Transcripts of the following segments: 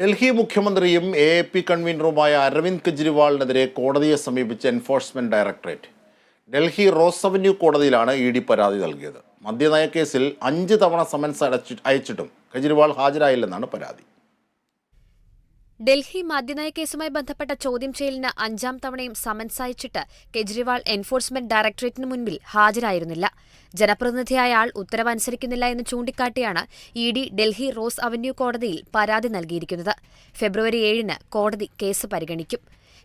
ഡൽഹി മുഖ്യമന്ത്രിയും A A P കൺവീനറുമായ അരവിന്ദ് കെജ്രിവാളിനെതിരെ കോടതിയെ സമീപിച്ച enforcement directorate. Delhi Rose Avenue കോടതിയിലാണ് ഇ ഡി പരാതി നൽകിയത്. മദ്യനയ കേസിൽ അഞ്ച് തവണ സമൻസ് അടച്ചി അയച്ചിട്ടും കെജ്രിവാൾ ഹാജരായില്ലെന്നാണ് പരാതി. ഡൽഹി മദ്യനയ കേസുമായി ബന്ധപ്പെട്ട ചോദ്യം ചെയ്യലിന് അഞ്ചാം തവണയും സമൻസ് അയച്ചിട്ട് കെജ്രിവാൾ എൻഫോഴ്സ്മെന്റ് ഡയറക്ടറേറ്റിന് മുൻപിൽ ഹാജരായിരുന്നില്ല. ജനപ്രതിനിധിയായ ആൾ ഉത്തരവ് അനുസരിക്കുന്നില്ല എന്ന് ചൂണ്ടിക്കാട്ടിയാണ് E D Delhi Rose Avenue കോടതിയിൽ പരാതി നൽകിയിരിക്കുന്നത്. ഫെബ്രുവരി ഏഴിന് കോടതി കേസ് പരിഗണിക്കും.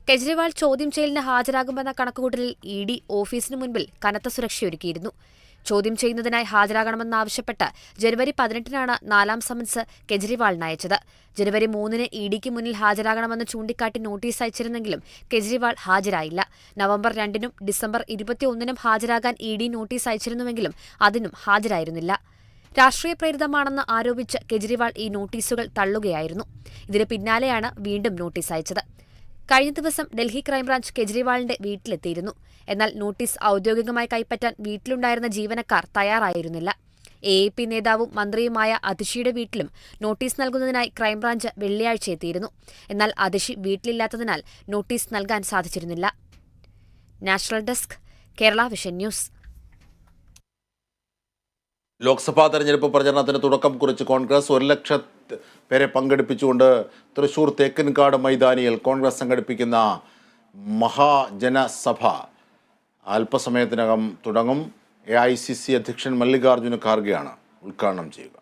കെജ്രിവാൾ ചോദ്യം ചെയ്യലിന് ഹാജരാകുമെന്ന കണക്കുകൂട്ടലിൽ ഇ ഡി ഓഫീസിന് മുൻപിൽ കനത്ത സുരക്ഷയൊരുക്കിയിരുന്നു. ചോദ്യം ചെയ്യുന്നതിനായി ഹാജരാകണമെന്നാവശ്യപ്പെട്ട് ജനുവരി പതിനെട്ടിനാണ് നാലാം സമൻസ് കെജ്രിവാളിന് അയച്ചത്. ജനുവരി മൂന്നിന് ഇ ഡിക്ക് മുന്നിൽ ഹാജരാകണമെന്ന് ചൂണ്ടിക്കാട്ടി നോട്ടീസ് അയച്ചിരുന്നെങ്കിലും കെജ്രിവാൾ ഹാജരായില്ല. നവംബർ രണ്ടിനും ഡിസംബർ ഇരുപത്തിയൊന്നിനും ഹാജരാകാൻ ഇ ഡി നോട്ടീസ് അയച്ചിരുന്നുവെങ്കിലും അതിനും ഹാജരായിരുന്നില്ല. രാഷ്ട്രീയ പ്രേരിതമാണെന്ന് ആരോപിച്ച് കെജ്രിവാൾ ഈ നോട്ടീസുകൾ തള്ളുകയായിരുന്നു. ഇതിന് പിന്നാലെയാണ് വീണ്ടും നോട്ടീസ് അയച്ചത്. കഴിഞ്ഞ ദിവസം ഡൽഹി ക്രൈംബ്രാഞ്ച് കെജ്രിവാളിന്റെ വീട്ടിലെത്തിയിരുന്നു. എന്നാൽ നോട്ടീസ് ഔദ്യോഗികമായി കൈപ്പറ്റാൻ വീട്ടിലുണ്ടായിരുന്ന ജീവനക്കാർ തയ്യാറായിരുന്നില്ല. എ എ പി നേതാവും മന്ത്രിയുമായ അതിഷിയുടെ വീട്ടിലും നോട്ടീസ് നൽകുന്നതിനായി ക്രൈംബ്രാഞ്ച് വെള്ളിയാഴ്ച എത്തിയിരുന്നു എന്നാൽ അതിഷി വീട്ടിലില്ലാത്തതിനാൽ നോട്ടീസ് നൽകാൻ സാധിച്ചിരുന്നില്ല. National desk Kerala Vision News. Lok Sabha തെരഞ്ഞെടുപ്പ് പ്രചരണത്തിന് തുടക്കം കുറിച്ച് കോൺഗ്രസ് ഒരു ലക്ഷം പേരെ പങ്കെടുപ്പിച്ചുകൊണ്ട് തൃശൂർ തേക്കിൻകാട് മൈതാനിയിൽ കോൺഗ്രസ് സംഘടിപ്പിക്കുന്ന മഹാജനസഭ അല്പസമയത്തിനകം തുടങ്ങും. എ ഐ സി സി അധ്യക്ഷൻ മല്ലികാർജുന ഖാർഗെയാണ് ഉദ്ഘാടനം ചെയ്യുക.